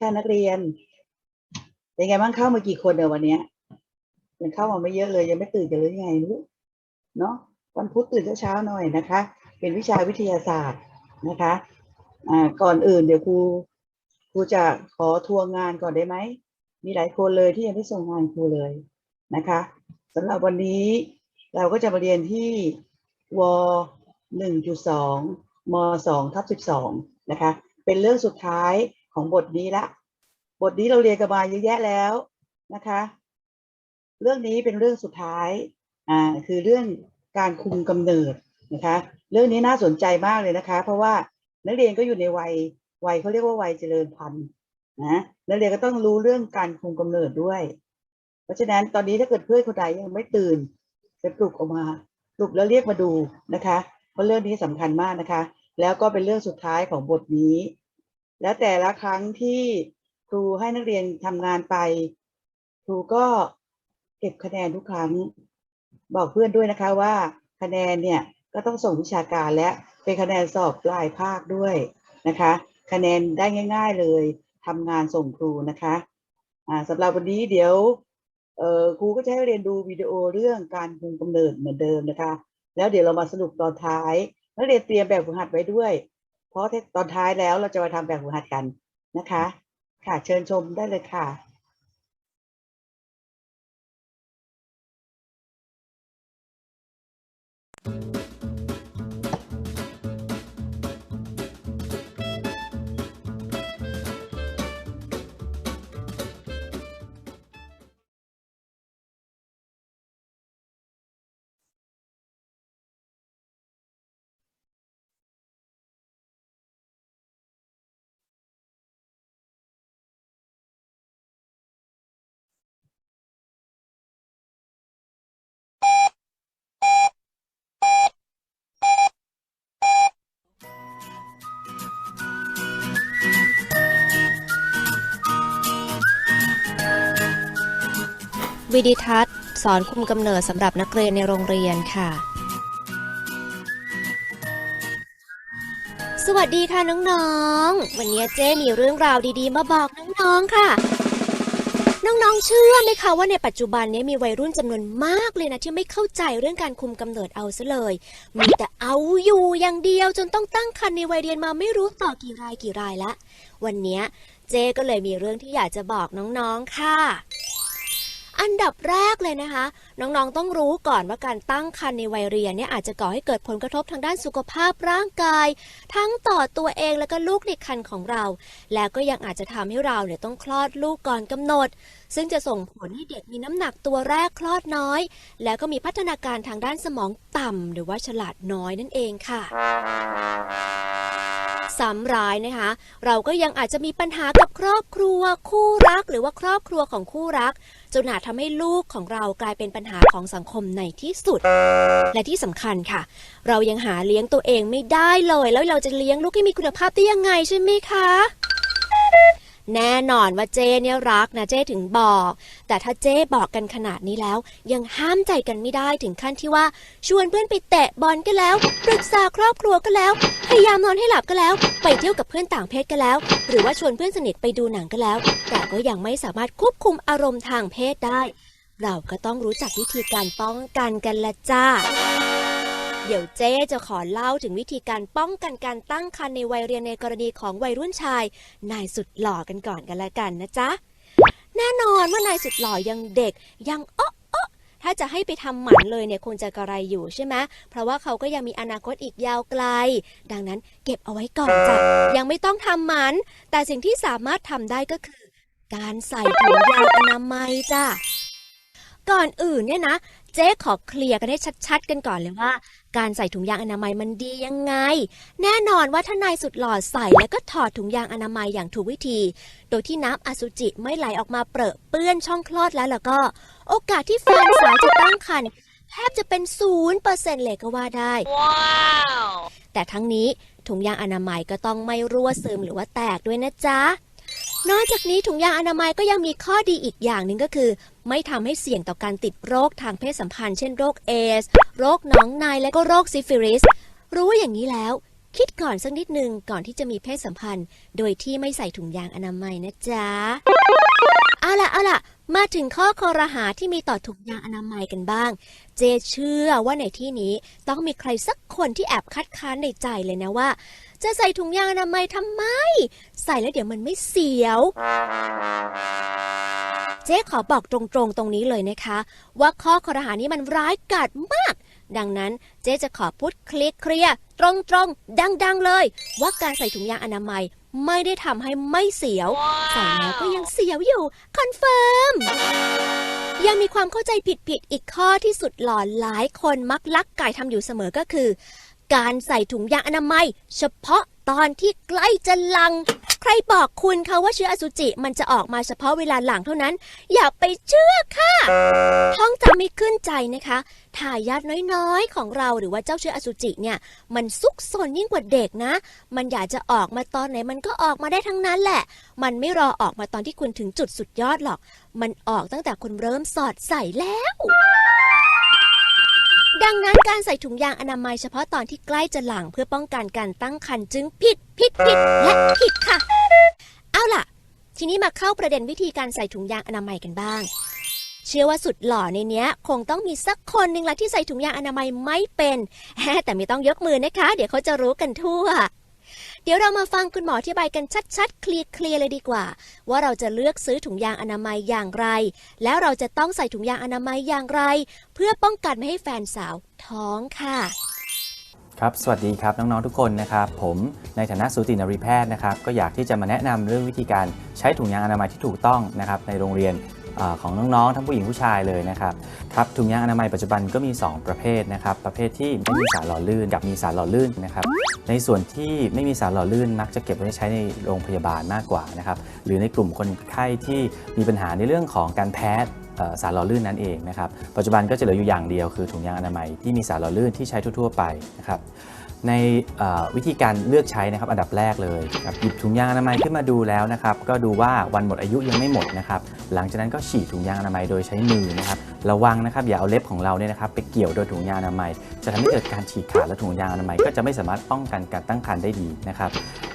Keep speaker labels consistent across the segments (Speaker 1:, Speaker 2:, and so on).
Speaker 1: ค่ะนักเรียน เป็นไงบ้างเข้ามากี่คนเดี๋ยววันนี้ยังเข้ามาไม่เยอะเลยยังไม่ตื่นกันเลยยังไงลูกเนาะวันพุธตื่นเช้าๆหน่อยนะคะ เป็นวิชาวิทยาศาสตร์นะคะอ่าก่อนอื่นเดี๋ยวครูครูจะขอทวงงานก่อนได้ไหมมีหลายคนเลยที่ยังไม่ส่งงานครูเลยนะคะสำหรับวันนี้เราก็จะมาเรียนที่วหนึ่งจุดสองมสองทับสิบสองนะคะเป็นเรื่องสุดท้าย ของบทนี้ละ บทนี้เราเรียนกันมาเยอะแยะแล้วนะคะ เรื่องนี้เป็นเรื่องสุดท้ายอ่าคือเรื่องการคุมกำเนิดนะคะ เรื่องนี้น่าสนใจมากเลยนะคะ เพราะว่านักเรียนก็อยู่ในวัยวัยเขาเรียกว่าวัยเจริญพันธุ์นะนักเรียนก็ต้องรู้เรื่องการคุมกำเนิดด้วย เพราะฉะนั้นตอนนี้ถ้าเกิดเพื่อนคนใดยังไม่ตื่นไปปลุกออกมาปลุกแล้วเรียกมาดูนะคะ เพราะเรื่องนี้สำคัญมากนะคะ แล้วก็เป็นเรื่องสุดท้ายของบทนี้ และแต่ละครั้งที่ครูให้นักเรียนทำงานไป ครูก็เก็บคะแนนทุกครั้ง บอกเพื่อนด้วยนะคะว่า คะแนนเนี่ยก็ต้องส่งวิชาการและเป็นคะแนนสอบปลายภาคด้วยนะคะ คะแนนได้ง่าย ๆเลยทำงานส่งครูนะคะสำหรับวันนี้เดี๋ยวครูก็จะให้เรียนดูวิดีโอเรื่องการคุมกำเนิดเหมือนเดิมนะคะ แล้วเดี๋ยวเรามาสรุปตอนท้ายนักเรียนเตรียมแบบฝึกหัดไว้ด้วย เพราะตอนท้ายแล้วเราจะมาทำแบบฝึกหัดกันนะคะ ค่ะเชิญชมได้เลยค่ะ
Speaker 2: วิดิทัศน์ สอนคุมกำเนิดสำหรับนักเรียนในโรงเรียนค่ะ สวัสดีค่ะน้องๆ วันนี้เจ้มีเรื่องราวดีๆ มาบอกน้องๆค่ะ น้องๆ เชื่อไหมคะว่าในปัจจุบันนี้มีวัยรุ่นจำนวนมากเลยนะที่ไม่เข้าใจเรื่องการคุมกำเนิดเอาซะเลย มีแต่เอาอยู่อย่างเดียวจนต้องตั้งครรภ์ในวัยเรียนมาไม่รู้ต่อกี่รายกี่รายละ วันนี้เจ้ก็เลยมีเรื่องที่อยากจะบอกน้องๆ ค่ะ อันดับแรกเลยนะคะ น้องๆต้องรู้ก่อนว่าการตั้งครรภ์ในวัยเรียนเนี่ยอาจจะก่อให้เกิดผลกระทบทางด้านสุขภาพร่างกาย ทั้งต่อตัวเองและก็ลูกในครรภ์ของเรา แล้วก็ยังอาจจะทำให้เราเนี่ยต้องคลอดลูกก่อนกำหนด ซึ่งจะส่งผลให้เด็กมีน้ำหนักตัวแรกคลอดน้อย แล้วก็มีพัฒนาการทางด้านสมองต่ำหรือว่าฉลาดน้อยนั่นเองค่ะสำร้ายนะคะ เราก็ยังอาจจะมีปัญหากับครอบครัวคู่รัก หรือว่าครอบครัวของคู่รัก จนอาจทำให้ลูกของเรากลายเป็นปัญหาของสังคมในที่สุด และที่สำคัญค่ะ เรายังหาเลี้ยงตัวเองไม่ได้เลย แล้วเราจะเลี้ยงลูกให้มีคุณภาพได้ยังไงใช่ไหมคะแน่นอนว่าเจ้เนี่ยรักนะเจ้ถึงบอก แต่ถ้าเจ้บอกกันขนาดนี้แล้ว ยังห้ามใจกันไม่ได้ถึงขั้นที่ว่า ชวนเพื่อนไปเตะบอลก็แล้วปรึกษาครอบครัวก็แล้ว พยายามนอนให้หลับก็แล้ว ไปเที่ยวกับเพื่อนต่างเพศก็แล้ว หรือว่าชวนเพื่อนสนิทไปดูหนังก็แล้ว แต่ ก็ยังไม่สามารถควบคุมอารมณ์ทางเพศได้ เราก็ต้องรู้จักวิธีการป้องกันกันละจ้า เดี๋ยวเจ๊จะขอเล่าถึงวิธีการป้องกันการตั้งครรภ์ในวัยเรียนในกรณีของวัยรุ่นชาย นายสุดหล่อกันก่อนกันละกันนะจ๊ะ แน่นอนว่านายสุดหล่อยังเด็กยังเอ๊ะเอ๊ะถ้าจะให้ไปทำหมันเลยเนี่ยคงจะกระไรอยู่ใช่ไหมเพราะว่าเขาก็ยังมีอนาคตอีกยาวไกล ดังนั้นเก็บเอาไว้ก่อนจ้ะยังไม่ต้องทำหมัน แต่สิ่งที่สามารถทำได้ก็คือ การใส่ถุงยางอนามัยจ้ะ ก่อนอื่นเนี่ยนะ เจ๊ขอเคลียร์กันให้ชัดๆ กันก่อนเลยว่า การใส่ถุงยางอนามัยมันดียังไง แน่นอนว่าถ้านายสุดหล่อใส่แล้วก็ถอดถุงยางอนามัยอย่างถูกวิธี โดยที่น้ำอสุจิไม่ไหลออกมาเปรอะเปื้อนช่องคลอดแล้วแล้วก็ โอกาสที่แฟนสาวจะตั้งครรภ์แทบจะเป็นศูนย์เปอร์เซ็นต์เลยก็ว่าได้แต่ทั้งนี้ถุงยางอนามัยก็ต้องไม่รั่วซึมหรือว่าแตกด้วยนะจ๊ะ นอกจากนี้ถุงยางอนามัยก็ยังมีข้อดีอีกอย่างหนึ่งก็คือ ไม่ทำให้เสี่ยงต่อการติดโรคทางเพศสัมพันธ์เช่นโรคเอส โรคหนองในและก็โรคซิฟิลิส รู้อย่างนี้แล้ว คิดก่อนสักนิดหนึ่งก่อนที่จะมีเพศสัมพันธ์ โดยที่ไม่ใส่ถุงยางอนามัยนะจ๊ะเอาล่ะเอาล่ะมาถึงข้อคอรหาที่มีต่อถุงยางอนามัยกันบ้าง เจเชื่อว่าในที่นี้ต้องมีใครสักคนที่แอบคัดค้านในใจเลยนะว่า จะใส่ถุงยางอนามัยทำไม ใส่แล้วเดี๋ยวมันไม่เสียว เจ๊ขอบอกตรงๆตรงนี้เลยนะคะ ว่าข้อคอรหานี้มันร้ายกาจมาก ดังนั้นเจ๊จะขอพูดเคลียร์เคลียร์ตรงๆ ดังๆเลย ว่าการใส่ถุงยางอนามัยไม่ได้ทำให้ไม่เสียว ใส่แล้วก็ยังเสียวอยู่ คอนเฟิร์มยังมีความเข้าใจผิดๆ อีกข้อที่สุดหลอนหลายคนมักลักไก่ทำอยู่เสมอก็คือ การใส่ถุงยางอนามัย เฉพาะตอนที่ใกล้จะลัง ใครบอกคุณคะว่าเชื้ออสุจิมันจะออกมาเฉพาะเวลาหลังเท่านั้น อย่าไปเชื่อค่ะ ท้องจะไม่ขึ้นใจนะคะทายาทน้อยๆ ของเราหรือว่าเจ้าเชื้ออสุจิเนี่ย มันซุกซนยิ่งกว่าเด็กนะ มันอยากจะออกมาตอนไหนมันก็ออกมาได้ทั้งนั้นแหละ มันไม่รอออกมาตอนที่คุณถึงจุดสุดยอดหรอก มันออกตั้งแต่คุณเริ่มสอดใส่แล้ว ดังนั้นการใส่ถุงยางอนามัยเฉพาะตอนที่ใกล้จะหลังเพื่อป้องกันการตั้งครรภ์จึงผิดผิดผิดและผิดค่ะ เอาล่ะ ทีนี้มาเข้าประเด็นวิธีการใส่ถุงยางอนามัยกันบ้าง เชื่อว่าสุดหล่อในเนี้ย คงต้องมีสักคนหนึ่งละที่ใส่ถุงยางอนามัยไม่เป็นแฮแต่ไม่ต้องยกมือนะคะ เดี๋ยวเขาจะรู้กันทั่ว เดี๋ยวเรามาฟังคุณหมออธิบายกันชัดๆ เคลียร์ๆเลยดีกว่า ว่าเราจะเลือกซื้อถุงยางอนามัยอย่างไร แล้วเราจะต้องใส่ถุงยางอนามัยอย่างไร เพื่อป้องกันไม่ให้แฟนสาวท้องค่ะ
Speaker 3: ครับ สวัสดีครับน้อง ๆ ทุกคนนะครับ ผมในฐานะสูตินรีแพทย์นะครับ ก็อยากที่จะมาแนะนำเรื่องวิธีการใช้ถุงยางอนามัยที่ถูกต้องนะครับในโรงเรียน ของน้องๆ ทั้งผู้หญิงผู้ชายเลยนะครับครับถุงยางอนามัยปัจจุบันก็มี 2 ประเภทนะครับ ประเภทที่ไม่มีสารหล่อลื่นกับมีสารหล่อลื่นนะครับ ในส่วนที่ไม่มีสารหล่อลื่นมักจะเก็บไว้ใช้ในโรงพยาบาลมากกว่านะครับหรือในกลุ่มคนไข้ที่มีปัญหาในเรื่องของการแพ้สารหล่อลื่นนั่นเองนะครับ ปัจจุบันก็จะเหลืออยู่อย่างเดียวคือถุงยางอนามัยที่มีสารหล่อลื่นที่ใช้ทั่วๆไปนะครับ ในวิธีการเลือกใช้นะครับอันดับแรกเลยครับหยิบถุงยางอนามัยขึ้นมาดูแล้วนะครับก็ดูว่าวันหมดอายุยังไม่หมดนะครับหลังจากนั้นก็ฉีดถุงยางอนามัยโดยใช้มือนะครับระวังนะครับอย่าเอาเล็บของเราเนี่ยนะครับไปเกี่ยวโดยถุงยางอนามัย จะทำให้เกิดการฉีกขาดและถุงยางอนามัยก็จะไม่สามารถป้องกันการตั้งครรภ์ได้ดีนะครับ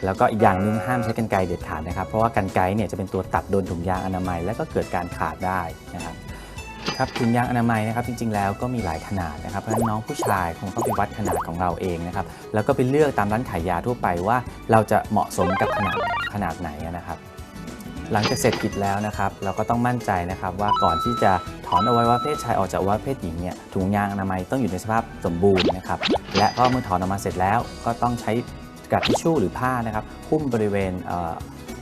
Speaker 3: แล้วก็อีกอย่างหนึ่งห้ามใช้กรรไกรเด็ดขาดนะครับเพราะว่ากรรไกรเนี่ยจะเป็นตัวตัดโดนถุงยางอนามัย แล้วก็เกิดการขาดได้นะครับ ครับถุงยางอนามัยนะครับจริง ๆ แล้วก็มีหลายขนาดนะครับเพราะฉะนั้นน้องผู้ชายคงต้องไปวัดขนาดของเราเองนะครับแล้วก็ไปเลือกตามร้านขายยาทั่วไปว่า เราจะเหมาะสมกับขนาดขนาดไหนนะครับ หลังจากเสร็จกิจแล้วนะครับเราก็ต้องมั่นใจนะครับว่าก่อนที่จะถอนอวัยวะเพศชายออกจากอวัยวะเพศหญิงเนี่ยถุงยางอนามัยต้องอยู่ในสภาพสมบูรณ์นะครับและก็เมื่อถอนออกมาเสร็จแล้ว ก็ต้องใช้กระดาษทิชชู่หรือผ้านะครับหุ้มบริเวณ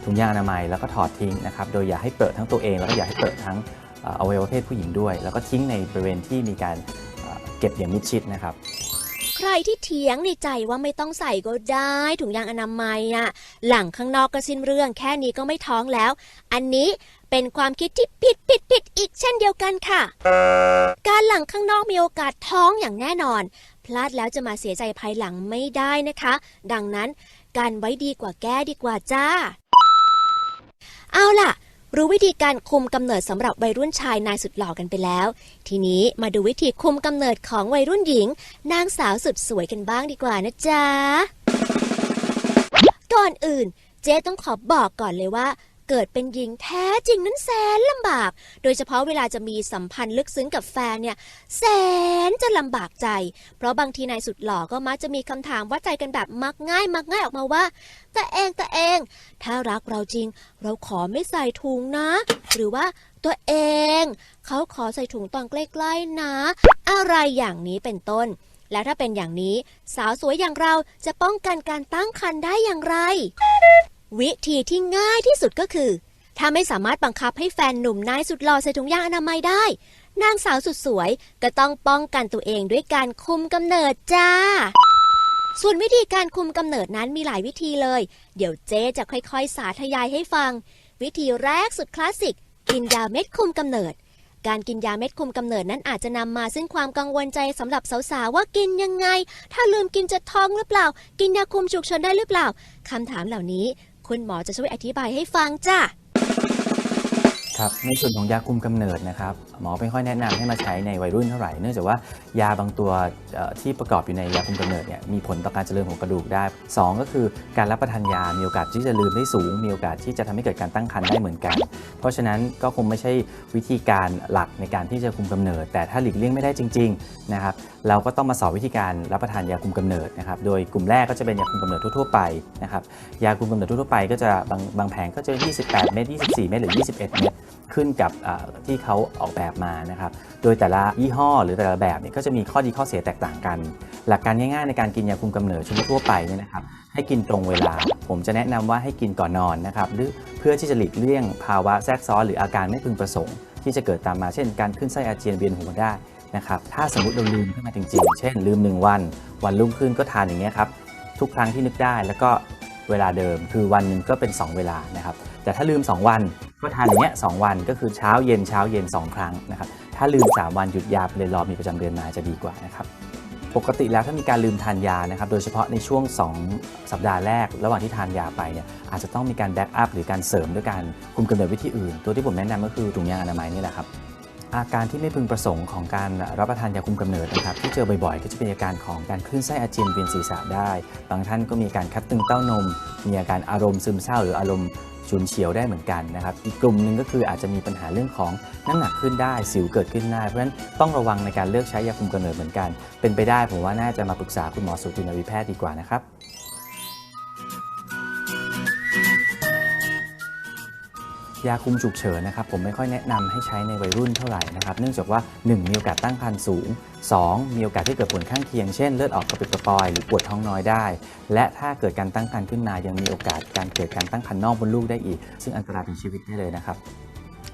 Speaker 3: ถุงยางอนามัยแล้วก็ถอดทิ้งนะครับ โดยอย่าให้เปิดทั้งตัวเองแล้วก็อย่าให้เปิดทั้ง อวัยวะเพศผู้หญิงด้วย แล้วก็ทิ้งในบริเวณที่มีการเอ่อเก็บอย่างมิดชิดนะครับ
Speaker 2: ใครที่เถียงในใจว่าไม่ต้องใส่ก็ได้ถุงยางอนามัยอะหลังข้างนอกก็สิ้นเรื่องแค่นี้ก็ไม่ท้องแล้ว อันนี้เป็นความคิดที่ผิดผิดผิดอีกเช่นเดียวกันค่ะ การหลังข้างนอกมีโอกาสท้องอย่างแน่นอน พลาดแล้วจะมาเสียใจภายหลังไม่ได้นะคะ ดังนั้นการไว้ดีกว่าแก้ดีกว่าจ้า เอาล่ะ รู้วิธีการคุมกำเนิดสำหรับวัยรุ่นชายนายสุดหล่อกันไปแล้ว ทีนี้มาดูวิธีคุมกำเนิดของวัยรุ่นหญิง นางสาวสุดสวยกันบ้างดีกว่านะจ๊ะ ก่อนอื่น เจ๊ต้องขอบอกก่อนเลยว่า เกิดเป็นหญิงแท้จริงนั้นแสนลำบาก โดยเฉพาะเวลาจะมีสัมพันธ์ลึกซึ้งกับแฟนเนี่ยแสนจะลำบากใจ เพราะบางทีนายสุดหล่อก็มักจะมีคำถามว่าใจกันแบบมักง่าย มักง่ายออกมาว่าแต่เองแต่เอง ถ้ารักเราจริง เราขอไม่ใส่ถุงนะ หรือว่าตัวเอง เขาขอใส่ถุงตอนใกล้ๆนะ อะไรอย่างนี้เป็นต้น แล้วถ้าเป็นอย่างนี้ สาวสวยอย่างเราจะป้องกันการตั้งครรภ์ได้อย่างไร วิธีที่ง่ายที่สุดก็คือ ถ้าไม่สามารถบังคับให้แฟนหนุ่มนายสุดหล่อใส่ถุงยางอนามัยได้ นางสาวสุดสวยก็ต้องป้องกันตัวเองด้วยการคุมกำเนิดจ้า ส่วนวิธีการคุมกำเนิดนั้นมีหลายวิธีเลย เดี๋ยวเจ๊จะค่อยๆ สาธยายให้ฟัง วิธีแรกสุดคลาสสิก กินยาเม็ดคุมกำเนิดการกินยาเม็ดคุมกำเนิดนั้นอาจจะนำมาซึ่งความกังวลใจสำหรับสาวๆว่ากินยังไง ถ้าลืมกินจะท้องหรือเปล่า กินยาคุมฉุกเฉินได้หรือเปล่าคำถามเหล่านี้ คุณหมอจะช่วยอธิบายให้ฟังจ้ะ
Speaker 3: ครับในส่วนของยาคุมกำเนิดนะครับหมอไม่ค่อยแนะนำให้มาใช้ในวัยรุ่นเท่าไหร่เนื่องจากว่ายาบางตัวที่ประกอบอยู่ในยาคุมกำเนิดเนี่ยมีผลต่อการเจริญของกระดูกได้สองก็คือการรับประทานยามีโอกาสที่จะลืมได้สูง มีโอกาสที่จะทำให้เกิดการตั้งครรภ์ได้เหมือนกัน เพราะฉะนั้นก็คงไม่ใช่วิธีการหลักในการที่จะคุมกำเนิด แต่ถ้าหลีกเลี่ยงไม่ได้จริงๆนะครับเราก็ต้องมาสอนวิธีการรับประทานยาคุมกำเนิดนะครับ โดยกลุ่มแรกก็จะเป็นยาคุมกำเนิดทั่วๆไปนะครับ ยาคุมกำเนิดทั่วๆไปก็จะบางบางแผงก็จะ 28 เม็ด 24 เม็ดหรือ 21 เม็ดขึ้นกับที่เขาออกแบบมานะครับ โดยแต่ละยี่ห้อหรือแต่ละแบบเนี่ยก็จะมีข้อดีข้อเสียแตกต่างกัน หลักการง่ายๆในการกินยาคุมกำเนิดชนิดทั่วไปเนี่ยนะครับ ให้กินตรงเวลา ผมจะแนะนำว่าให้กินก่อนนอนนะครับ หรือเพื่อที่จะหลีกเลี่ยงภาวะแทรกซ้อนหรืออาการไม่พึงประสงค์ ที่จะเกิดตามมาเช่น การขึ้นไส้อาเจียนเวียนหัวได้ นะครับถ้าสมมติเราลืมขึ้นมาจริงๆ เช่น ลืม 1 วัน วันรุ่งขึ้นก็ทานอย่างเงี้ยครับทุกครั้งที่นึกได้แล้วก็เวลาเดิมคือวันหนึ่งก็เป็น 2 เวลานะครับแต่ถ้าลืม 2 วันก็ทานอย่างเงี้ยสองวันก็คือเช้าเย็นเช้าเย็น 2 ครั้งนะครับถ้าลืม 3 วันหยุดยาไปเลยรอมีประจำเดือนมาจะดีกว่านะครับปกติแล้วถ้ามีการลืมทานยานะครับโดยเฉพาะในช่วง 2 สัปดาห์แรก ระหว่างที่ทานยาไปเนี่ยอาจจะต้องมีการแบ็กอัพหรือการเสริมด้วยการคุมกำเนิดวิธีอื่น ตัวที่ผมแนะนำก็คือถุงยางอนามัยนี่แหละครับ อาการที่ไม่พึงประสงค์ของการรับประทานยาคุมกำเนิดนะครับที่เจอบ่อยๆ ก็จะเป็นอาการของการคลื่นไส้อาเจียนเวียนศีรษะได้ บางท่านก็มีการคัดตึงเต้านม มีอาการอารมณ์ซึมเศร้า หรืออารมณ์ฉุนเฉียวได้เหมือนกันนะครับ อีกกลุ่มหนึ่งก็คืออาจจะมีปัญหาเรื่องของน้ำหนักขึ้นได้ สิวเกิดขึ้นได้ เพราะฉะนั้นต้องระวังในการเลือกใช้ยาคุมกำเนิดเหมือนกัน เป็นไปได้ผมว่าน่าจะมาปรึกษาคุณหมอสูตินรีแพทย์ดีกว่านะครับ ยาคุมฉุกเฉินนะครับผมไม่ค่อยแนะนำให้ใช้ในวัยรุ่นเท่าไหร่นะครับเนื่องจากว่า 1 มีโอกาสตั้งครรภ์สูง 2 มีโอกาสที่เกิดผลข้างเคียงเช่นเลือดออกกระปิดกระปอยหรือปวดท้องน้อยได้ และถ้าเกิดการตั้งครรภ์ขึ้นมายังมีโอกาสการเกิดการตั้งครรภ์นอกบนลูกได้อีก ซึ่งอันตรายถึงชีวิตได้เลยนะครับ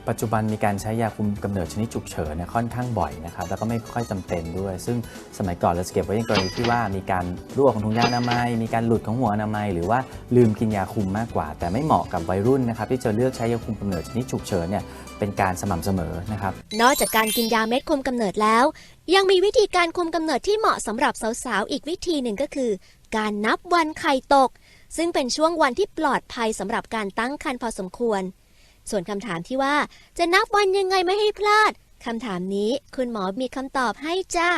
Speaker 3: ปัจจุบันมีการใช้ยาคุมกำเนิดชนิดฉุกเฉินเนี่ยค่อนข้างบ่อยนะครับแล้วก็ไม่ค่อยจำเป็นด้วย ซึ่งสมัยก่อนเราจะเก็บไว้ในกรณีที่ว่ามีการรั่วของถุงยางอนามัย มีการหลุดของหัวอนามัย หรือว่าลืมกินยาคุมมากกว่า แต่ไม่เหมาะกับวัยรุ่นนะครับที่จะเลือกใช้ยาคุมกำเนิดชนิดฉุกเฉินเนี่ยเป็นการสม่ำเสมอนะครับ
Speaker 2: นอกจากการกินยาเม็ดคุมกำเนิดแล้ว ยังมีวิธีการคุมกำเนิดที่เหมาะสำหรับสาวๆอีกวิธีหนึ่งก็คือ การนับวันไข่ตก ซึ่งเป็นช่วงวันที่ปลอดภัยสำหรับการตั้งครรภ์พอสมควร ส่วนคำถามที่ว่าจะนับวันยังไงไม่ให้พลาดคำถามนี้คุณหมอมีคำตอบให้จ้า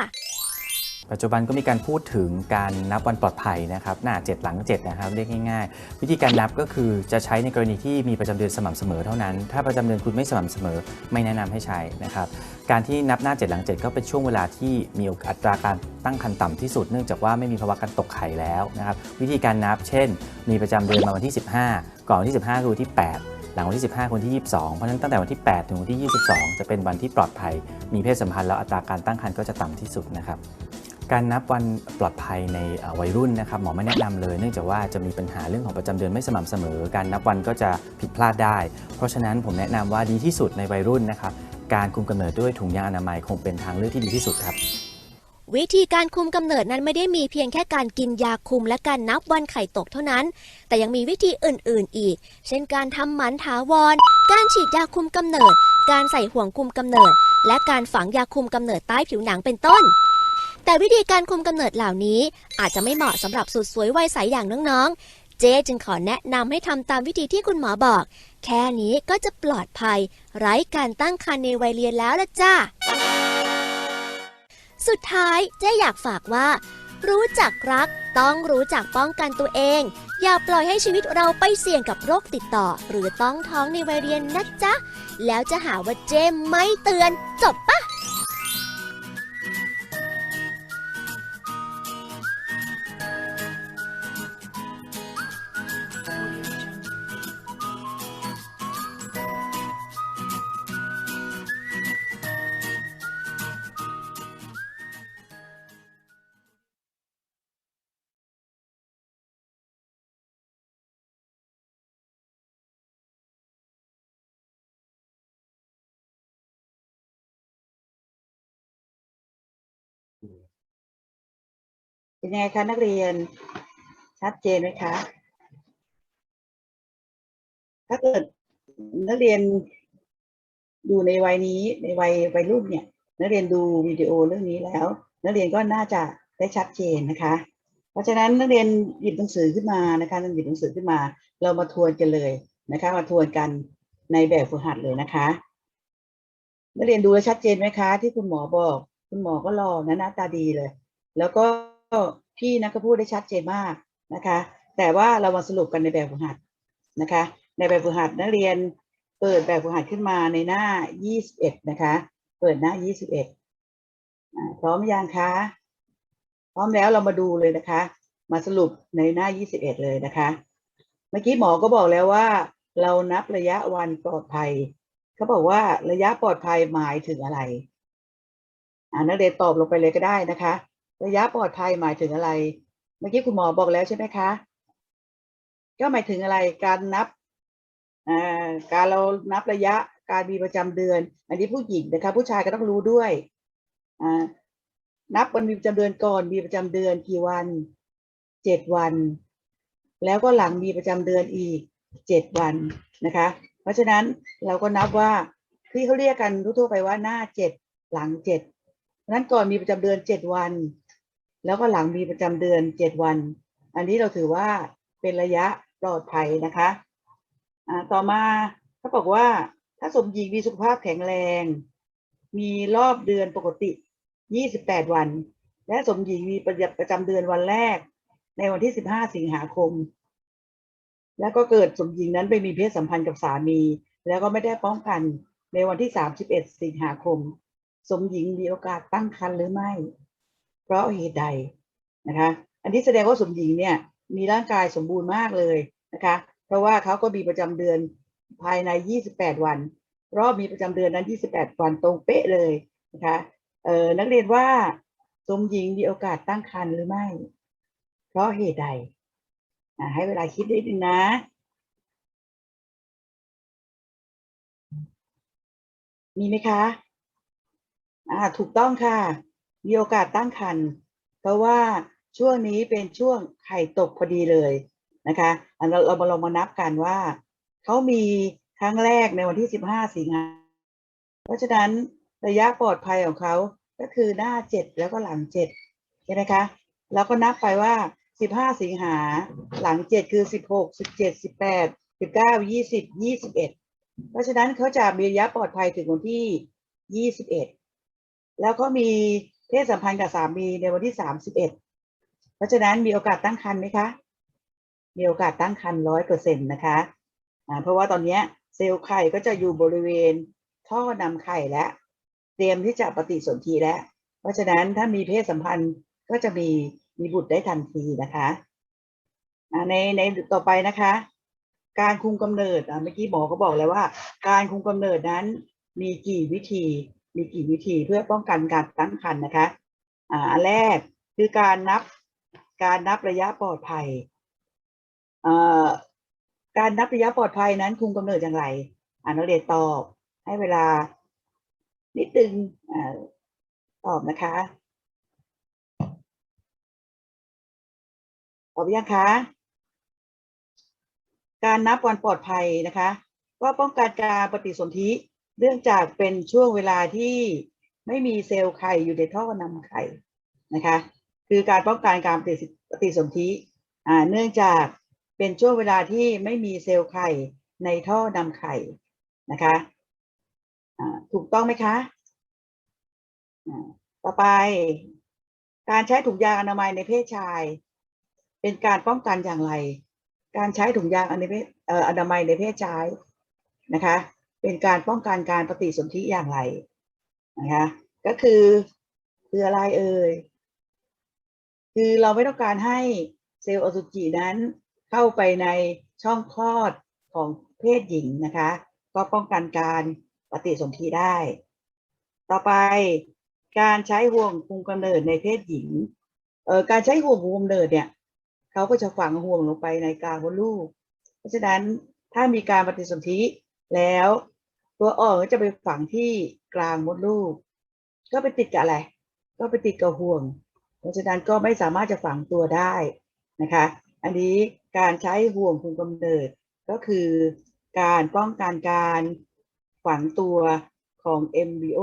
Speaker 3: ปัจจุบันก็มีการพูดถึงการนับวันปลอดภัยนะครับหน้า 7 หลัง 7 นะครับเรียกง่ายๆ วิธีการนับก็คือจะใช้ในกรณีที่มีประจำเดือนสม่ำเสมอเท่านั้น ถ้าประจำเดือนคุณไม่สม่ำเสมอไม่แนะนำให้ใช้นะครับการที่นับหน้า 7 หลัง 7 ก็เป็นช่วงเวลาที่มีอัตราการตั้งครรภ์ต่ำที่สุด เนื่องจากว่าไม่มีภาวะการตกไข่แล้วนะครับวิธีการนับเช่น มีประจำเดือนมาวันที่ 15 ก่อนวันที่ 15คือที่ 8 หลังวันที่ 15 คนที่ 22 เพราะฉะนั้นตั้งแต่วันที่ 8 ถึงวันที่ 22 จะเป็นวันที่ปลอดภัย มีเพศสัมพันธ์แล้วอัตราการตั้งครรภ์ก็จะต่ำที่สุดนะครับการนับวันปลอดภัยในวัยรุ่นนะครับหมอไม่แนะนำเลย เนื่องจากว่าจะมีปัญหาเรื่องของประจำเดือนไม่สม่ำเสมอ การนับวันก็จะผิดพลาดได้ เพราะฉะนั้นผมแนะนำว่าดีที่สุดในวัยรุ่นนะครับการคุมกำเนิดด้วยถุงยางอนามัยคงเป็นทางเลือกที่ดีที่สุดครับ
Speaker 2: วิธีการคุมกำเนิดนั้นไม่ได้มีเพียงแค่การกินยาคุมและการนับวันไข่ตกเท่านั้น แต่ยังมีวิธีอื่น ๆ อีก เช่นการทำหมันถาวร การฉีดยาคุมกำเนิด การใส่ห่วงคุมกำเนิด และการฝังยาคุมกำเนิดใต้ผิวหนังเป็นต้น แต่วิธีการคุมกำเนิดเหล่านี้อาจจะไม่เหมาะสำหรับสุดสวยวัยใสอย่างน้องๆ เจ๊จึงขอแนะนำให้ทำตามวิธีที่คุณหมอบอก แค่นี้ก็จะปลอดภัย ไร้การตั้งครรภ์ในวัยเรียนแล้วละจ้า สุดท้ายเจ๊อยากฝากว่า รู้จักรักต้องรู้จักป้องกันตัวเอง อย่าปล่อยให้ชีวิตเราไปเสี่ยงกับโรคติดต่อ หรือต้องท้องในวัยเรียนนะจ๊ะ แล้วจะหาว่าเจ๊ไม่เตือนจบปะ
Speaker 1: เป็นยังไงคะนักเรียน ชัดเจนไหมคะ ถ้าเกิดนักเรียนอยู่ในวัยนี้ในวัยวัยรุ่นเนี่ย นักเรียนดูวิดีโอเรื่องนี้แล้ว นักเรียนก็น่าจะได้ชัดเจนนะคะ เพราะฉะนั้นนักเรียนหยิบหนังสือขึ้นมานะคะนักหยิบหนังสือขึ้นมา เรามาทวนกันเลยนะคะ มาทวนกันในแบบฝึกหัดเลยนะคะ นักเรียนดูแลวชัดเจนไหมคะ ที่คุณหมอบอก คุณหมอก็รอนะหน้าตาดีเลย แล้วก็ พี่นะก็พูดได้ชัดเจนมากนะคะ แต่ว่าเรามาสรุปกันในแบบฝึกหัดนะคะ ในแบบฝึกหัดนักเรียนเปิดแบบฝึกหัดขึ้นมาในหน้า 21 นะคะ เปิดหน้า 21อ่าพร้อมยังคะ พร้อมแล้วเรามาดูเลยนะคะ มาสรุปในหน้า 21 เลยนะคะ เมื่อกี้หมอก็บอกแล้วว่า เรานับระยะวันปลอดภัย เขาบอกว่าระยะปลอดภัยหมายถึงอะไร อ่านักเรียนตอบลงไปเลยก็ได้นะคะ ระยะปลอดภัยหมายถึงอะไร เมื่อกี้คุณหมอบอกแล้วใช่ไหมคะ ก็หมายถึงอะไรการนับการเรานับระยะการมีประจำเดือน อันนี้ผู้หญิงนะคะ ผู้ชายก็ต้องรู้ด้วยนับวันมีประจำเดือนก่อนมีประจำเดือนกี่วันเจ็ดวัน แล้วก็หลังมีประจำเดือนอีกเจ็ดวันนะคะ เพราะฉะนั้นเราก็นับว่าที่เขาเรียกกันทั่วไปว่าหน้าเจ็ดหลังเจ็ดนั้นก่อนมีประจำเดือนเจ็ดวัน แล้วก็หลังมีประจำเดือนเจ็ดวัน อันนี้เราถือว่าเป็นระยะปลอดภัยนะคะอ่าต่อมาเขาบอกว่าถ้าสมหญิงมีสุขภาพแข็งแรง มีรอบเดือนปกติ 28 วัน และสมหญิงมีประจำเดือนวันแรก ในวันที่ 15 สิงหาคม แล้วก็เกิดสมหญิงนั้นไปมีเพศสัมพันธ์กับสามี แล้วก็ไม่ได้ป้องกันในวันที่ 31 สิงหาคม สมหญิงมีโอกาสตั้งครรภ์หรือไม่ เพราะเหตุใดนะคะ อันนี้แสดงว่าสมหญิงเนี่ยมีร่างกายสมบูรณ์มากเลยนะคะ เพราะว่าเขาก็มีประจำเดือนภายใน 28 วัน รอบมีประจำเดือนนั้น 28 วันตรงเป๊ะเลยนะคะเอ่อนักเรียนว่าสมหญิงมีโอกาสตั้งครรภ์หรือไม่ เพราะเหตุใดอ่าให้เวลาคิดนิดนึงนะมีไหมคะ อ่า ถูกต้องค่ะ มีโอกาสตั้งครรภ์เพราะว่าช่วงนี้เป็นช่วงไข่ตกพอดีเลยนะคะอันเราเรามาลองมานับกันว่าเขามีครั้งแรกในวันที่ 15 สิงหาเพราะฉะนั้นระยะปลอดภัยของเขาก็คือหน้า7แล้วก็หลัง7ใช่ไหมคะแล้วก็นับไปว่า 15 สิงหาหลัง7คือ 16 17 18 19 20 21 เพราะฉะนั้นเขาจะมีระยะปลอดภัยถึงวันที่ 21 แล้วก็มี เพศสัมพันธ์กับสามีในวันที่31เอ็ดเพราะฉะนั้นมีโอกาสตั้งครรภ์ไหมคะ มีโอกาสตั้งครรภ์ร้อยเปอร์เซ็นต์นะคะอ่าเพราะว่าตอนนี้เซลล์ไข่ก็จะอยู่บริเวณท่อนำไข่และ เตรียมที่จะปฏิสนธิแล้ว เพราะฉะนั้นถ้ามีเพศสัมพันธ์ก็จะมีมีบุตรได้ทันทีนะคะในในต่อไปนะคะ การคุมกำเนิดเมื่อกี้หมอก็บอกแล้วว่า การคุมกำเนิดนั้นมีกี่วิธี มีกี่วิธีเพื่อป้องกันการตั้งครรภ์นะคะอ่าอันแรกคือการนับการนับระยะปลอดภัยเอ่อการนับระยะปลอดภัยนั้นคุมกำเนิดอย่างไรอ่านักเรียนตอบให้เวลานิดนึงอ่าตอบนะคะตอบยังคะการนับวันปลอดภัยนะคะก็ป้องกันการปฏิสนธิ เนื่องจากเป็นช่วงเวลาที่ไม่มีเซลล์ไข่อยู่ในท่อนำไข่นะคะ คือการป้องกันการปฏิสนธิอ่าเนื่องจากเป็นช่วงเวลาที่ไม่มีเซลล์ไข่ในท่อนำไข่นะคะถูกต้องไหมคะต่อไป การใช้ถุงยางอนามัยในเพศชาย เป็นการป้องกันอย่างไร การใช้ถุงยางอนามัยในเพศชายนะคะ เป็นการป้องกันการปฏิสนธิอย่างไรนะคะก็คือคืออะไรเอ่ยคือเราไม่ต้องการให้เซลล์อสุจินั้นเข้าไปในช่องคลอดของเพศหญิงนะคะ ก็ป้องกันการปฏิสนธิได้ ต่อไปการใช้ห่วงคุมกำเนิดในเพศหญิงเอ่อการใช้ห่วงคุมกำเนิดเนี่ยเขาก็จะฝังห่วงลงไปในกลางมดลูก เพราะฉะนั้นถ้ามีการปฏิสนธิแล้ว ตัวอ่อนก็จะไปฝังที่กลางมดลูก ก็ไปติดกับอะไร ก็ไปติดกับห่วง เพราะฉะนั้นก็ไม่สามารถจะฝังตัวได้นะคะ อันนี้การใช้ห่วงคุมกำเนิดก็คือการป้องกันการฝังตัวของเอมบริโอ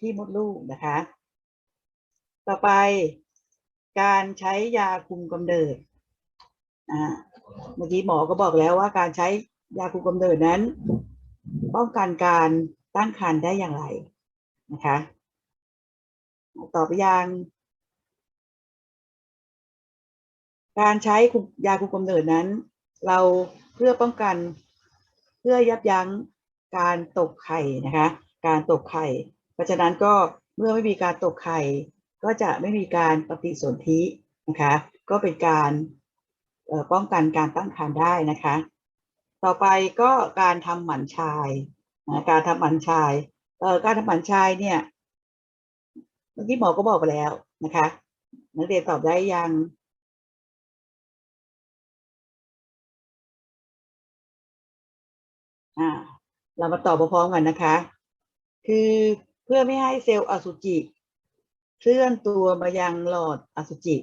Speaker 1: ที่มดลูกนะคะ ต่อไปการใช้ยาคุมกำเนิดอ่าเมื่อกี้หมอก็บอกแล้วว่าการใช้ยาคุมกำเนิดนั้น ป้องกันการตั้งครรภ์ได้อย่างไรนะคะต่อไปยังการใช้ยาคุมกำเนิดนั้น เราเพื่อป้องกันเพื่อยับยั้งการตกไข่นะคะ การตกไข่ เพราะฉะนั้นก็เมื่อไม่มีการตกไข่ ก็จะไม่มีการปฏิสนธินะคะ ก็เป็นการป้องกันการตั้งครรภ์ได้นะคะ ต่อไปก็การทำหมันชายนะการทำหมันชายเอ่อการทำหมันชายเนี่ยเมื่อกี้หมอก็บอกไปแล้วนะคะนักเรียนตอบได้ยังอ่าเรามาตอบพร้อมกันนะคะ คือเพื่อไม่ให้เซลล์อสุจิเคลื่อนตัวมายังหลอดอสุจิ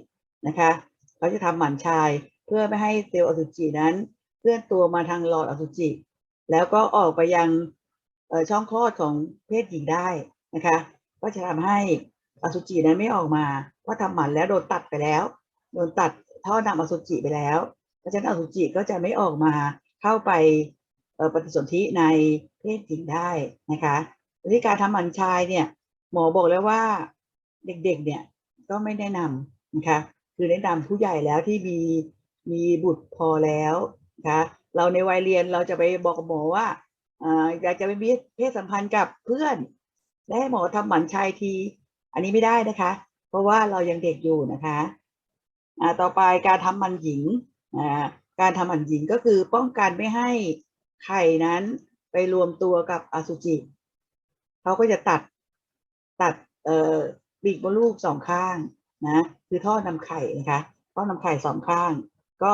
Speaker 1: นะคะเขาจะทำหมันชายเพื่อไม่ให้เซลล์อสุจินั้น เคลื่อนตัวมาทางหลอดอสุจิ แล้วก็ออกไปยังช่องคลอดของเพศหญิงได้นะคะ ก็จะทำให้อสุจินั้นไม่ออกมาเพราะทำหมันแล้วโดนตัดไปแล้ว โดนตัดท่อนำอสุจิไปแล้ว เพราะฉะนั้นอสุจิก็จะไม่ออกมาเข้าไปปฏิสนธิในเพศหญิงได้นะคะวิธีการทำหมันชายเนี่ยหมอบอกแล้วว่าเด็กๆเนี่ยก็ไม่แนะนำนะคะ คือแนะนำผู้ใหญ่แล้วที่มีมีบุตรพอแล้ว นะคะเราในวัยเรียนเราจะไปบอกหมอว่าอยากจะไปมีเพศสัมพันธ์กับเพื่อนและให้หมอทำหมันชายที อันนี้ไม่ได้นะคะ เพราะว่าเรายังเด็กอยู่นะคะต่อไปการทำหมันหญิงการทำหมันหญิงก็คือป้องกันไม่ให้ไข่นั้นไปรวมตัวกับอสุจิเขาก็จะตัดตัดเอ่อปีกมดลูกสองข้างนะคือท่อนำไข่นะคะท่อนำไข่สองข้าง ก็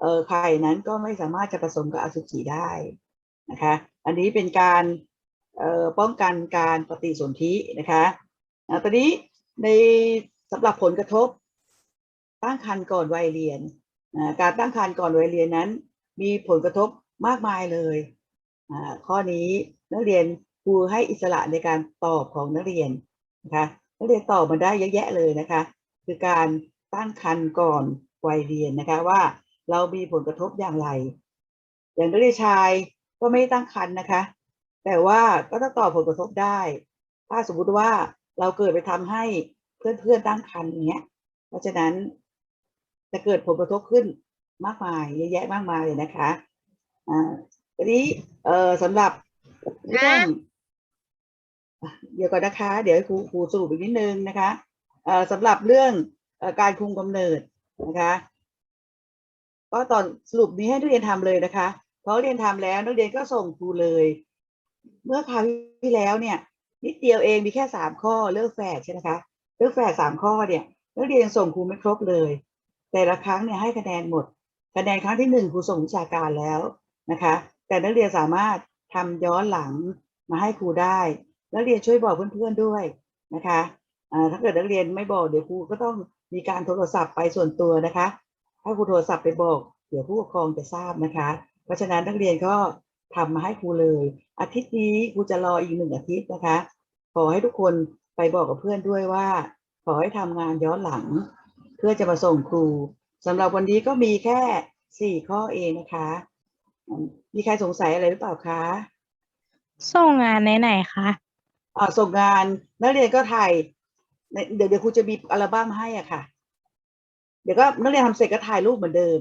Speaker 1: เอ่อไข่นั้นก็ไม่สามารถจะผสมกับอสุจิได้นะคะ อันนี้เป็นการเอ่อป้องกันการปฏิสนธินะคะอ่าตอนนี้ในสำหรับผลกระทบตั้งครรภ์ก่อนวัยเรียนการตั้งครรภ์ก่อนวัยเรียนนั้น มีผลกระทบมากมายเลยข้อนี้นักเรียนครูให้อิสระในการตอบของนักเรียนนะคะนักเรียนตอบมาได้เยอะแยะเลยนะคะ คือการตั้งครรภ์ก่อนวัยเรียนนะคะว่า เรามีผลกระทบอย่างไร อย่างนักเรียนชายก็ไม่ได้ตั้งครรภ์นะคะ แต่ว่าก็ต้องตอบผลกระทบได้ ถ้าสมมุติว่าเราเกิดไปทำให้เพื่อนๆตั้งครรภ์อย่างเงี้ย เพราะฉะนั้นจะเกิดผลกระทบขึ้นมากมายเยอะแยะมากมายเลยนะคะอ่าทีนี้เอ่อสำหรับเรื่องอะเดี๋ยวก่อนนะคะ เดี๋ยวให้ครูครูสรุปอีกนิดนึงนะคะเอ่อสำหรับเรื่องเอ่อการคุมกำเนิดนะคะ ก็ตอนสรุปนี้ให้นักเรียนทำเลยนะคะ เพราะเรียนทำแล้วนักเรียนก็ส่งครูเลย เมื่อคราวที่แล้วเนี่ย นิดเดียวเองมีแค่สามข้อเรื่องแฝดใช่ไหมคะเรื่องแฝดสามข้อเนี่ยนักเรียนส่งครูไม่ครบเลย แต่ละครั้งเนี่ยให้คะแนนหมด คะแนนครั้งที่หนึ่งครูส่งวิชาการแล้วนะคะ แต่นักเรียนสามารถทำย้อนหลังมาให้ครูได้นักเรียนช่วยบอกเพื่อนๆด้วยนะคะถ้าเกิดนักเรียนไม่บอกเดี๋ยวครูก็ต้องมีการโทรศัพท์ไปส่วนตัวนะคะ ถ้าครูโทรศัพท์ไปบอก เดี๋ยวผู้ปกครองจะทราบนะคะ เพราะฉะนั้นนักเรียนก็ทำมาให้ครูเลย อาทิตย์นี้ครูจะรออีกหนึ่งอาทิตย์นะคะ ขอให้ทุกคนไปบอกกับเพื่อนด้วยว่า ขอให้ทำงานย้อนหลัง เพื่อจะมาส่งครูสำหรับวันนี้ก็มีแค่สี่ข้อเองนะคะอืมมีใครสงสัยอะไรหรือเปล่าคะ
Speaker 4: ส่งงานไหนๆคะ
Speaker 1: อ่าส่งงานนักเรียนก็ถ่ายในเดี๋ยวเดี๋ยวครูจะมีอัลบั้มให้อะค่ะ เดี๋ยวก็นักเรียนทำเสร็จก็ถ่ายรูปเหมือนเดิม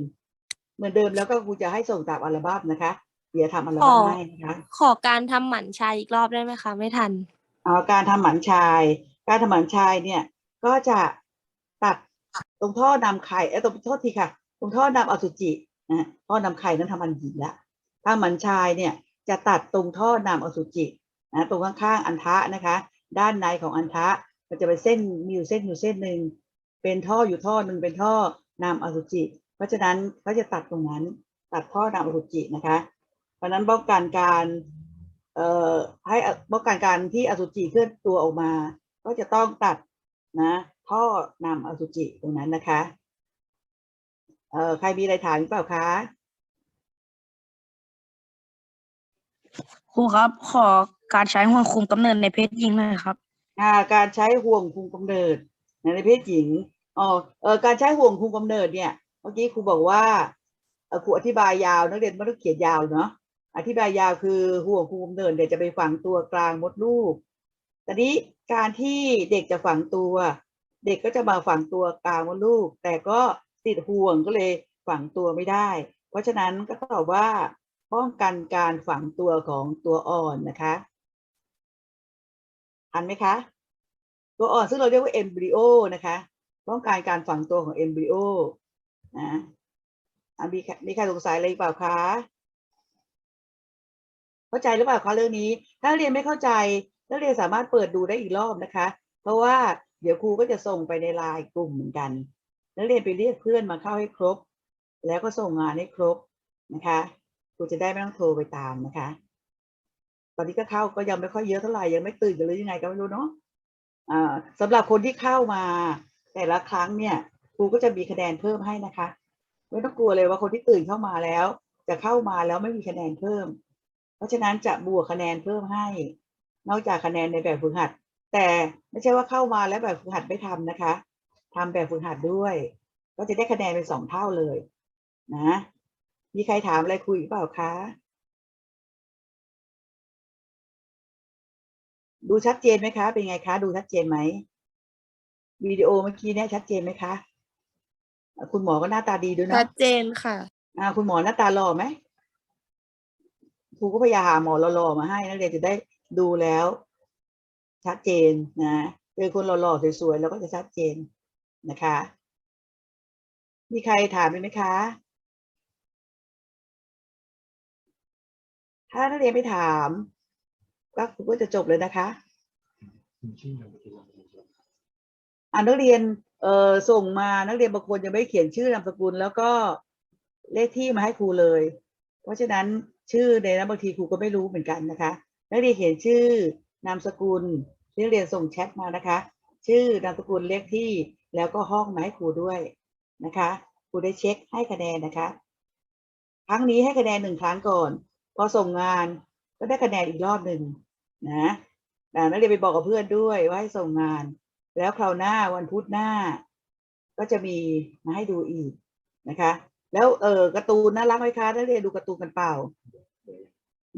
Speaker 1: เหมือนเดิมแล้วก็ครูจะให้ส่งตามอัลบั้มนะคะเดี๋ยวทำอัลบั้ม
Speaker 4: อ๋อ
Speaker 1: ให้นะคะ
Speaker 4: ขอการทำหมันชายอีกรอบได้ไหมคะไม่ทัน
Speaker 1: เอาการทำหมันชาย การทำหมันชายเนี่ย ก็จะตัดตรงท่อนำไข่เอ้ยตรงโทษทีค่ะ ตรงท่อนำอสุจินะท่อนำไข่นั้นทำมันหญิงละถ้าหมันชายเนี่ยจะตัดตรงท่อนำอสุจินะตรงข้างๆอันทะนะคะ ด้านในของอันทะมันจะเป็นเส้นมีอยู่เส้นอยู่เส้นหนึ่ง เป็นท่ออยู่ท่อหนึ่งเป็นท่อนำอสุจิ เพราะฉะนั้นเขาจะตัดตรงนั้น ตัดท่อนำอสุจินะคะ เพราะฉะนั้นป้องกันการเอ่อให้อะป้องกันการที่อสุจิเคลื่อนตัวออกมา ก็จะต้องตัดนะท่อนำอสุจิตรงนั้นนะคะเอ่อใครมีอะไรถามหรือเปล่าคะ
Speaker 5: ครูครับ ขอการใช้ห่วงคุมกำเนิดในเพศหญิงหน่อยครับ
Speaker 1: อ่า การใช้ห่วงคุมกำเนิด ในเพศหญิงอ๋อเออการใช้ห่วงคุมกำเนิดเนี่ยเมื่อกี้ครูบอกว่าครูอธิบายยาวนักเรียนไม่ต้องเขียนยาวเนาะอธิบายยาวคือห่วงคุมกำเนิดเดี๋ยวจะไปฝังตัวกลางมดลูกแต่นี้การที่เด็กจะฝังตัว เด็กก็จะมาฝังตัวกลางมดลูก แต่ก็ติดห่วงก็เลยฝังตัวไม่ได้ เพราะฉะนั้นก็ตอบว่าป้องกันการฝังตัวของตัวอ่อนนะคะทันไหมคะ ตัวอ่อนซึ่งเราเรียกว่าเอมบริโอนะคะป้องกันการฝังตัวของเอมบริโอนะอะมีใครมีใครสงสัยอะไรเปล่าคะเข้าใจหรือเปล่าคะเรื่องนี้ ถ้าเรียนไม่เข้าใจนักเรียนสามารถเปิดดูได้อีกรอบนะคะ เพราะว่าเดี๋ยวครูก็จะส่งไปในไลน์กลุ่มเหมือนกันนักเรียนไปเรียกเพื่อนมาเข้าให้ครบ แล้วก็ส่งงานให้ครบนะคะครูจะได้ไม่ต้องโทรไปตามนะคะ ตอนนี้ก็เข้าก็ยังไม่ค่อยเยอะเท่าไหร่ยังไม่ตื่นกันหรือยังไงก็ไม่รู้เนาะ สำหรับคนที่เข้ามาแต่ละครั้งเนี่ยครูก็จะมีคะแนนเพิ่มให้นะคะไม่ต้องกลัวเลยว่าคนที่ตื่นเข้ามาแล้ว จะเข้ามาแล้วไม่มีคะแนนเพิ่ม เพราะฉะนั้นจะบวกคะแนนเพิ่มให้ นอกจากคะแนนในแบบฝึกหัด แต่ไม่ใช่ว่าเข้ามาแล้วแบบฝึกหัดไม่ทำนะคะทำแบบฝึกหัดด้วย ก็จะได้คะแนนเป็นสองเท่าเลย นะ มีใครถามอะไรคุยเปล่าคะ ดูชัดเจนไหมคะ เป็นไงคะ ดูชัดเจนไหมวิดีโอเมื่อกี้เนี่ยชัดเจนไหมคะอะคุณหมอก็หน้าตาดีด้วย
Speaker 4: ชั
Speaker 1: เนาะ
Speaker 4: ดเจนค่ะ
Speaker 1: อ่าคุณหมอหน้าตาหล่อไหมครูก็พยายามหาหมอหล่อๆมาให้นักเรียนจะได้ดูแล้ว ชัดเจนนะเจอคนหล่อๆสวยๆแล้วก็จะชัดเจนนะคะ มีใครถามไหมคะ ถ้านักเรียนไม่ถาม ก็ครูก็จะจบเลยนะคะอ่านักเรียนเอ่อส่งมานักเรียนบางคนยังไม่เขียนชื่อนามสกุล แล้วก็เลขที่มาให้ครูเลย เพราะฉะนั้นชื่อในนั้นบางทีครูก็ไม่รู้เหมือนกันนะคะ นักเรียนเขียนชื่อนามสกุลนักเรียนส่งแชทมานะคะ ชื่อนามสกุลเลขที่แล้วก็ห้องมาให้ครูด้วยนะคะครูได้เช็คให้คะแนนนะคะ ครั้งนี้ให้คะแนนหนึ่งครั้งก่อน พอส่งงานก็ได้คะแนนอีกรอบหนึ่ง นะอ่านักเรียนไปบอกกับเพื่อนด้วยว่าให้ส่งงาน แล้วคราวหน้าวันพุธหน้า ก็จะมีมาให้ดูอีกนะคะ แล้วเออการ์ตูนน่ารักไหมคะนักเรียนดูการ์ตูนกันเปล่า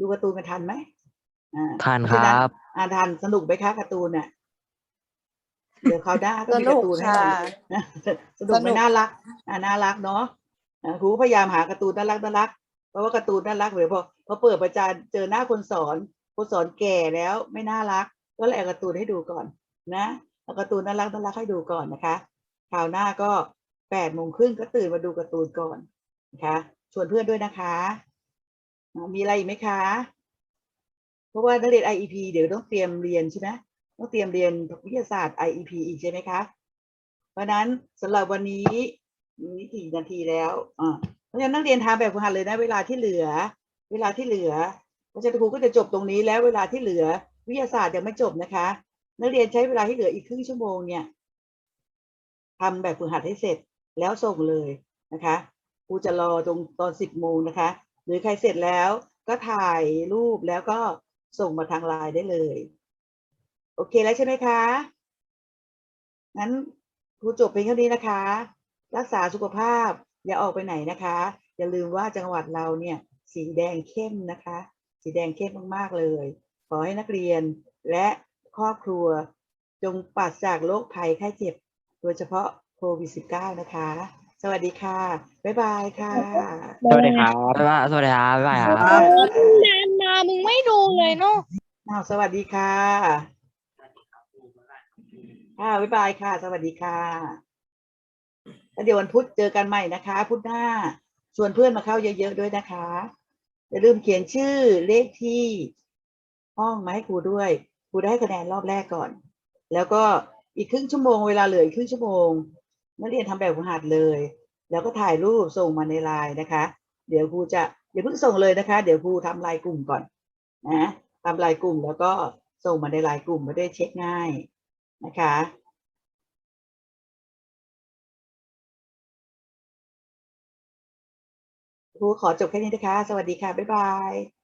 Speaker 1: ดูการ์ตูนกันทันไหมอ่า
Speaker 6: ทัน
Speaker 1: เพ
Speaker 6: ค
Speaker 1: ราะฉะ
Speaker 6: รับ
Speaker 1: อ่าทันสนุกไหมคะการ์ตูนเนี่ยเดี๋ยวคราวหน้าก็มีการ์ตูนให้เรา
Speaker 4: สนุกค่ะ
Speaker 1: นะสนุกไหมน่ารักอ่าน่ารักเนาะอ่าครูก็พยายามหาการ์ตูนน่ารักน่ารักเพราะว่าการ์ตูนน่ารักเดี๋ยวพอพอเปิดประจานเจอหน้าคนสอน คนสอนแก่แล้วไม่น่ารัก ก็เลยเอาการ์ตูนให้ดูก่อนนะเอาการ์ตูนน่ารักน่ารักให้ดูก่อนนะคะคราวหน้าก็แปดโมงครึ่งก็ตื่นมาดูการ์ตูนก่อนนะคะชวนเพื่อนด้วยนะคะ มีอะไรอีกไหมคะ เพราะว่านักเรียน IEP เดี๋ยวต้องเตรียมเรียนใช่ไหมต้องเตรียมเรียนวิทยาศาสตร์ IEP อีกใช่ไหมคะ เพราะฉะนั้นสำหรับวันนี้นี่กี่นาทีแล้วอ่าเพราะฉะนั้นนักเรียนทำแบบฝึกหัดเลยนะเวลาที่เหลือ เวลาที่เหลือ เพราะฉะนั้นครูก็จะจบตรงนี้แล้วเวลาที่เหลือวิทยาศาสตร์ยังไม่จบนะคะ นักเรียนใช้เวลาที่เหลืออีกครึ่งชั่วโมงเนี่ยทำแบบฝึกหัดให้เสร็จแล้วส่งเลยนะคะครูจะรอตรงตอนสิบโมงนะคะ หรือใครเสร็จแล้วก็ถ่ายรูปแล้วก็ส่งมาทางไลน์ได้เลย โอเคแล้วใช่ไหมคะงั้นครูจบเพียงเท่านี้นะคะ รักษาสุขภาพอย่าออกไปไหนนะคะ อย่าลืมว่าจังหวัดเราเนี่ยสีแดงเข้มนะคะ สีแดงเข้มมากๆเลย ขอให้นักเรียนและครอบครัวจงปราศจากโรคภัยไข้เจ็บ โดยเฉพาะโควิด -19 นะคะ สวัสดีค่ะ บ๊ายบายค่ะ
Speaker 6: สวัสดีครับบ๊ายบายสวัสดีครับบ๊ายบายครับ
Speaker 4: นานมามึงไม่ดูเลยเนาะ
Speaker 1: อ้าวสวัสดีค่ะค่ะบ๊ายบายค่ะ สวัสดีค่ะแล้วเดี๋ยววันพุธเจอกันใหม่นะคะ พุธหน้า ชวนเพื่อนมาเข้าเยอะๆด้วยนะคะ อย่าลืมเขียนชื่อเลขที่ห้องมาให้ครูด้วยครูได้คะแนนรอบแรกก่อน แล้วก็อีกครึ่งชั่วโมงเวลาเหลืออีกครึ่งชั่วโมงนักเรียนทำแบบฝึกหัดเลย แล้วก็ถ่ายรูปส่งมาในไลน์นะคะ เดี๋ยวครูจะอย่าเพิ่งส่งเลยนะคะ เดี๋ยวครูทำไลน์กลุ่มก่อนนะทำลน์กลุ่มแล้วก็ส่งมาในไลน์กลุ่มมาได้เช็คง่ายนะคะ ครูขอจบแค่นี้นะคะ สวัสดีค่ะ บ๊ายบาย